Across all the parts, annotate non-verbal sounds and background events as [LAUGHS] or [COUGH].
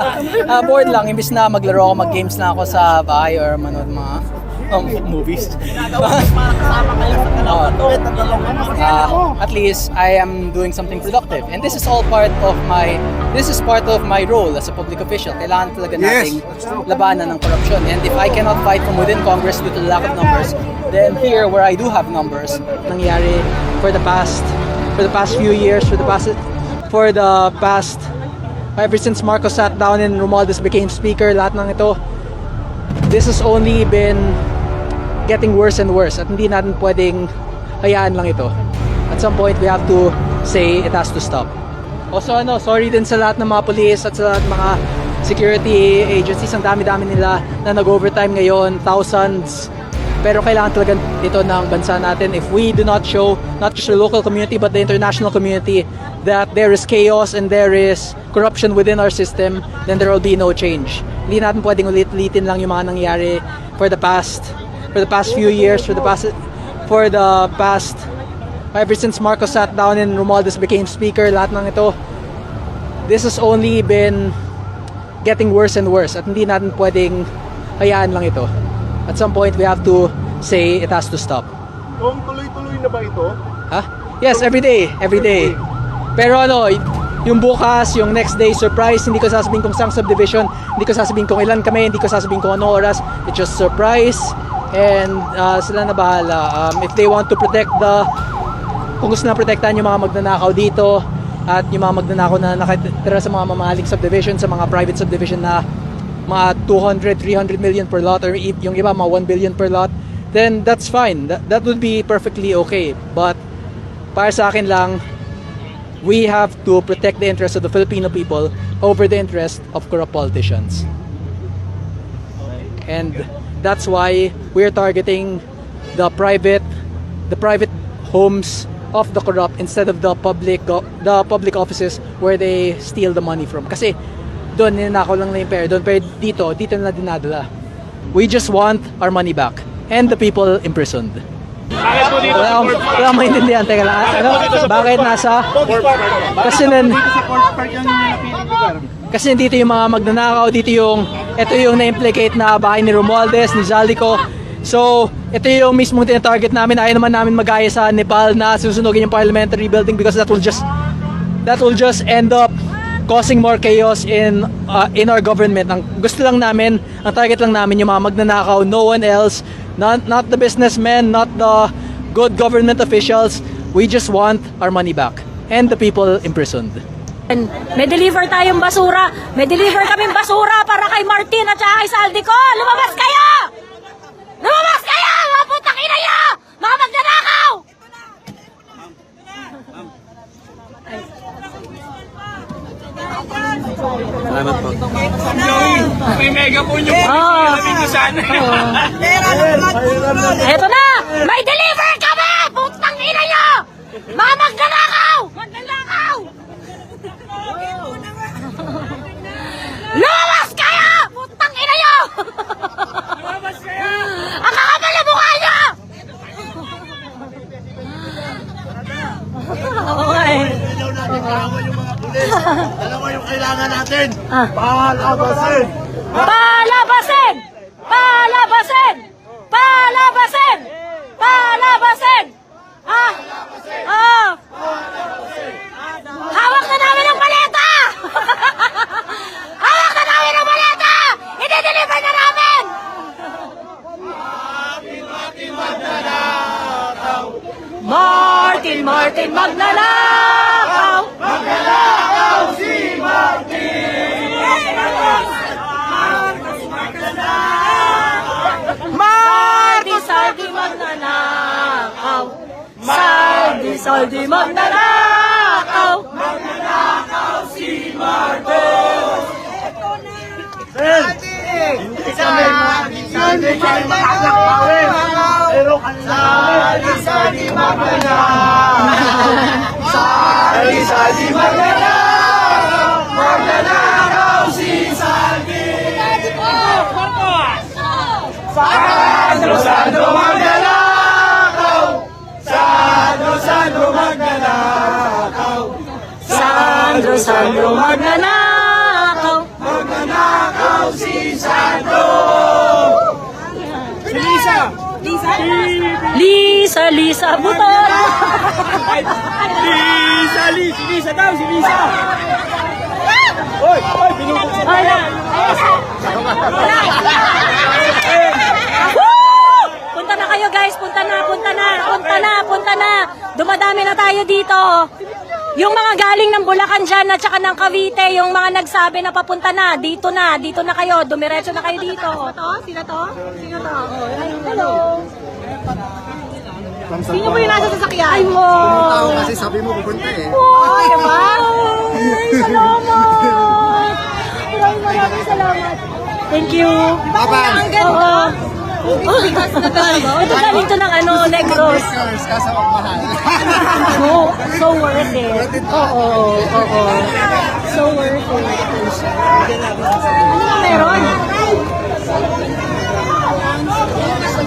Ah, bored lang, imbis na maglaro ako, mag-games na ako sa bahay or manood mga um, movies. Ah, at least I am doing something productive. And this is all part of my this is part of my role as a public official. Kailangan talaga Yes, nating that's true. labanan ng corruption. And if I cannot fight from within Congress due to the lack of numbers, then here where I do have numbers, nangyari for the past for the past few years, for the past for the past ever since Marcos sat down and Romualdez became speaker, lahat ng ito this has only been getting worse and worse at hindi natin pwedeng hayaan lang ito. At some point, we have to say it has to stop. Also, ano, sorry din sa lahat ng mga police at sa lahat ng mga security agencies. Ang dami-dami nila na nag-overtime ngayon, thousands. Pero kailangan talaga ito ng bansa natin. If we do not show, not just the local community, but the international community, that there is chaos and there is corruption within our system, then there will be no change. Hindi natin pwedeng ulit-ulitin lang yung mga nangyari for the past for the past few years, for the past for the past ever since Marcos sat down and Romualdez became speaker, lahat ng ito this has only been getting worse and worse at hindi natin pwedeng hayaan lang ito. At some point, we have to say it has to stop. Kung tuloy-tuloy na ba ito? Ha? Yes, every day. Every day. Pero ano, yung bukas, yung next day, surprise, hindi ko sasabihin kung saan subdivision, hindi ko sasabihin kung ilan kami, hindi ko sasabihin kung ano oras. It's just surprise. And uh, sila na bahala. Um, if they want to protect the kung gusto na protektahan yung mga magnanakaw dito at yung mga magnanakaw na nakatira sa mga mamahaling subdivision, sa mga private subdivision na mga 200, 300 million per lot or yung iba mga 1 billion per lot, then that's fine. That, that would be perfectly okay. But para sa akin lang, we have to protect the interests of the Filipino people over the interest of corrupt politicians. And that's why we're targeting the private the private homes of the corrupt instead of the public the public offices where they steal the money from. Kasi doon ninakaw lang na yung pera doon pero dito dito na dinadala. We just want our money back and the people imprisoned. Bakit po dito Wala akong, wala akong maintindihan. Teka lang. ah, Ano? Bakit nasa? Kasi nan, kasi dito yung mga magnanakaw, dito yung, ito yung na-implicate na bahay ni Romualdez, ni Zaldico. So, ito yung mismong tinatarget namin. Ayaw naman namin magaya sa Nepal na susunugin yung parliamentary building because that will just, that will just end up causing more chaos in uh, in our government. Ang gusto lang namin, ang target lang namin yung mga magnanakaw, no one else, not not the businessmen, not the good government officials. We just want our money back and the people imprisoned. May deliver tayong basura. May deliver kaming basura para kay Martin at saka kay Saldi ko. Lumabas kayo! Lumabas kayo! Mga putang ina nyo! Mga magnanakaw! May megaphone yung Ah. Alamin ko sana. Eto na! May deliver kami! Putang ina nyo! Mga magnanakaw! Magnanakaw! Lumabas kayo! Putang ina nyo! Lumabas kayo! Ang kakapal na mukha nyo! Okay. Dalawa yung kailangan natin. Ah. Palabasin! Palabasin! Palabasin! Palabasin! Palabasin! Ah! Ah! Hawak na namin ang maleta! Hawak na namin ang maleta! I-deliver na namin! Martin, Martin, magnanakaw! Magnanakaw si Marty, Saldi, magnanakaw. Saldi, Saldi, magnanakaw. Hindi kami Hindi kami makaklakawin. Pero kanila Sali magana. Sali Sali magana. Magnanakaw Sandro magnanakaw Magnanakaw si Sandro Lisa Lisa Lisa Lisa Buton Lisa Lisa Lisa daw si Lisa Oy, oy, binutok sa tayo. Punta na kayo guys, punta na, punta na, punta na, punta na. Dumadami na tayo dito. Yung mga galing ng Bulacan dyan at saka ng Cavite, yung mga nagsabi na papunta na, dito na, dito na kayo, dumiretso na kayo dito. To? Sino to? Sino to? Hello. Sino po yung nasa sasakyan? Ay mo. Kasi sabi mo pupunta eh. Wow! Diba? Salamat! [LAUGHS] Maraming maraming salamat. Thank you. Abang! Oo. Oh, bigas na talaga. Ito galing to ng ano, Negros. Yours, kaso magmahal. [LAUGHS] So, so worth it. Oo, oo. So worth it. Ano na meron?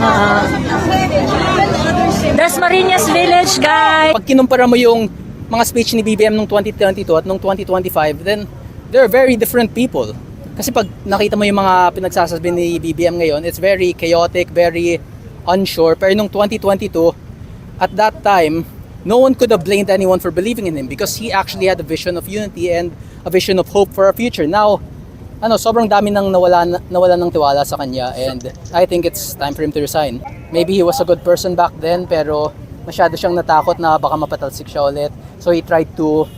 Ah. Dasmariñas Village, guys. Pag kinumpara mo yung mga speech ni BBM nung 2022 at nung 2025, then they're very different people. Kasi pag nakita mo yung mga pinagsasabi ni BBM ngayon, it's very chaotic, very unsure. Pero nung 2022, at that time, no one could have blamed anyone for believing in him because he actually had a vision of unity and a vision of hope for our future. Now, ano, sobrang dami nang nawala, nawala ng tiwala sa kanya and I think it's time for him to resign. Maybe he was a good person back then pero masyado siyang natakot na baka mapatalsik siya ulit. So he tried to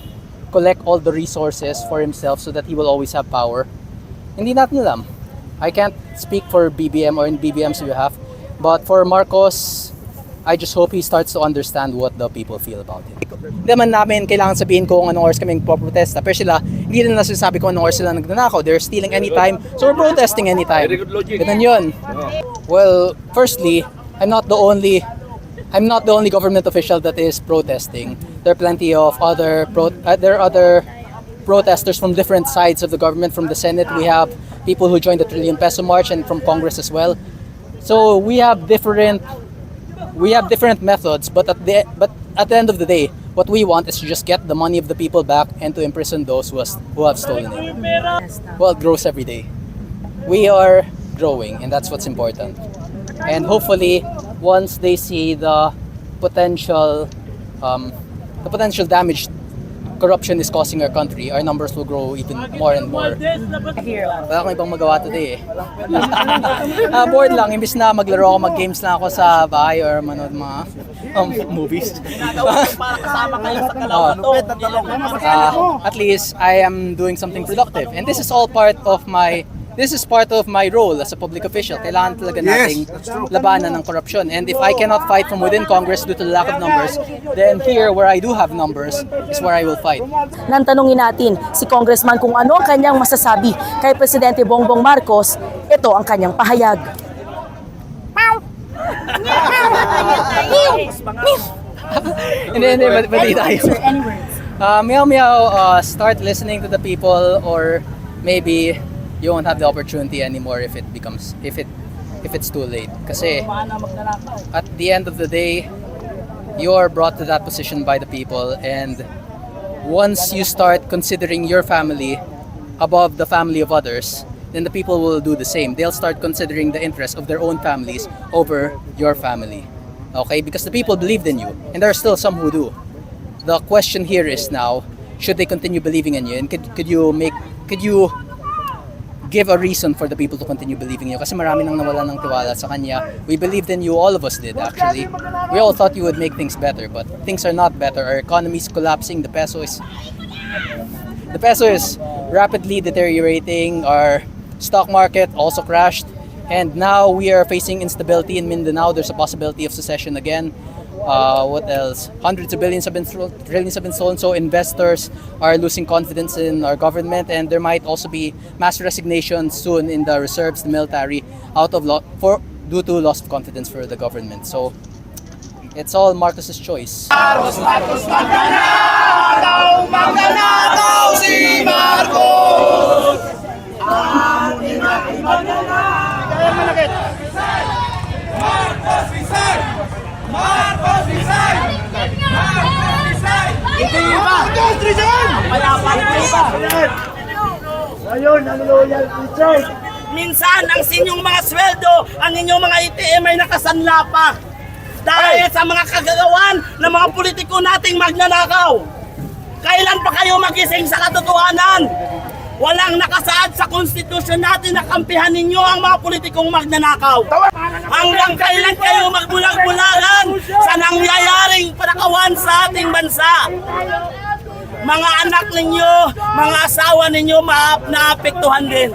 collect all the resources for himself so that he will always have power. Hindi natin alam. I can't speak for BBM or in BBM's behalf, but for Marcos, I just hope he starts to understand what the people feel about it. Hindi naman namin kailangan sabihin kung anong oras kaming poprotesta. Pero sila, hindi nila nasasabi kung anong oras sila nagnanakaw. They're stealing anytime. So we're protesting anytime. Very good logic. Ganun yun. Well, firstly, I'm not the only I'm not the only government official that is protesting. There are plenty of other pro- uh, there are other protesters from different sides of the government. From the Senate, we have people who joined the Trillion Peso March, and from Congress as well. So we have different we have different methods, but at the but at the end of the day, what we want is to just get the money of the people back and to imprison those who, has, who have stolen it. Well, it grows every day. We are growing, and that's what's important. And hopefully, once they see the potential, um, the potential damage corruption is causing our country, our numbers will grow even more and more. Wala akong ibang magawa today eh. [LAUGHS] Ah, bored lang, imbis na maglaro ako, mag-games lang ako sa bahay or manood mga um, movies. Para kasama kayo sa kalawang [LAUGHS] uh, at least I am doing something productive. And this is all part of my this is part of my role as a public official. Kailangan talaga nating labanan ng korupsyon. And if I cannot fight from within Congress due to the lack of numbers, then here where I do have numbers is where I will fight. Nang tanungin natin si Congressman kung ano ang kanyang masasabi kay Presidente Bongbong Marcos, ito ang kanyang pahayag. [LAUGHS] Hindi, hindi, mali mali tayo. Uh, meow meow, uh, start listening to the people or maybe you won't have the opportunity anymore if it becomes, if it, if it's too late. Kasi at the end of the day, you are brought to that position by the people and once you start considering your family above the family of others, then the people will do the same. They'll start considering the interests of their own families over your family. Okay? Because the people believed in you, and there are still some who do. The question here is now, should they continue believing in you? And could, could you make, could you give a reason for the people to continue believing in you? Kasi marami nang nawala ng tiwala sa kanya. We believed in you, all of us did actually. We all thought you would make things better, but things are not better. Our economy is collapsing, the peso is the peso is rapidly deteriorating. Our stock market also crashed. And now we are facing instability in Mindanao. There's a possibility of secession again. Uh, what else? Hundreds of billions have been thrown, trillions have been stolen. So investors are losing confidence in our government, and there might also be mass resignation soon in the reserves, the military, out of lo- for due to loss of confidence for the government. So it's all Marcos's choice. Marcos! Marcos Marcos resign! Marcos resign! Hindi ba? Marcos resign! Palapan na iba! Ngayon, ang loyal Richard! Minsan, ang sinyong mga sweldo, ang inyong mga ITM ay nakasanla pa. Dahil sa mga kagagawan ng mga politiko nating magnanakaw. Kailan pa kayo magising sa katotohanan? Walang nakasaad sa konstitusyon natin na kampihan ninyo ang mga politikong magnanakaw. Hanggang kailan kayo magbulag-bulagan sa nangyayaring panakawan sa ating bansa? Mga anak ninyo, mga asawa ninyo naapektuhan din.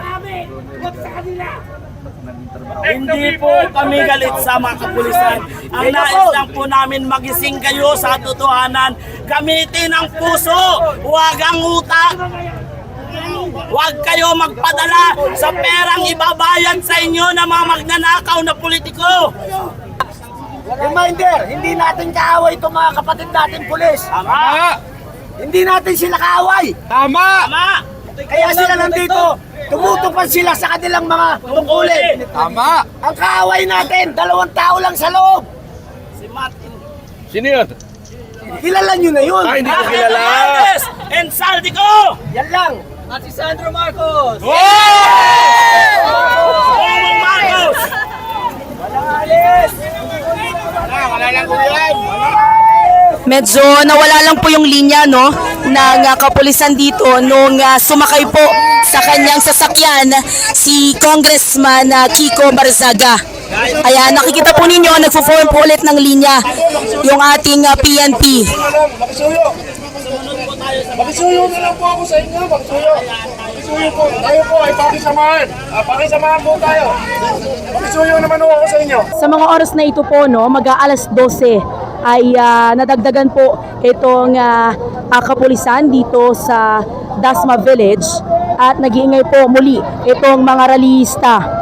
Hindi po kami galit sa mga kapulisan. Ang nais lang po namin magising kayo sa totohanan. Gamitin ang puso, huwag ang utak. Huwag kayo magpadala sa perang ibabayad sa inyo ng mga magnanakaw na politiko. Reminder, hindi natin kaaway itong mga kapatid natin pulis. Tama! Hindi natin sila kaaway. Tama! Tama! Kaya sila nandito. Tumutupan sila sa kanilang mga tungkulin. Tama! Ang kaaway natin, dalawang tao lang sa loob. Si Martin. Sino yun? Kilala nyo na yun. Ah, hindi ko kilala. Romualdez and Saldico! Yan lang. At si Sandro Marcos! Bongbong Marcos! Medyo nawala lang po yung linya no ng uh, kapulisan dito nung uh, sumakay po sa kanyang sasakyan si Congressman uh, Kiko Barzaga. Ayan, nakikita po ninyo, nagfo-form po ulit ng linya yung ating uh, PNP. Makisuyo na lang po ako sa inyo. Makisuyo. Makisuyo po. Tayo po ay pakisamahan. Ah, pakisamahan po tayo. Makisuyo naman ako sa inyo. Sa mga oras na ito po, no, mag-aalas 12 ay ah, nadagdagan po itong ah, ah, kapulisan dito sa Dasma Village at nag-iingay po muli itong mga rallyista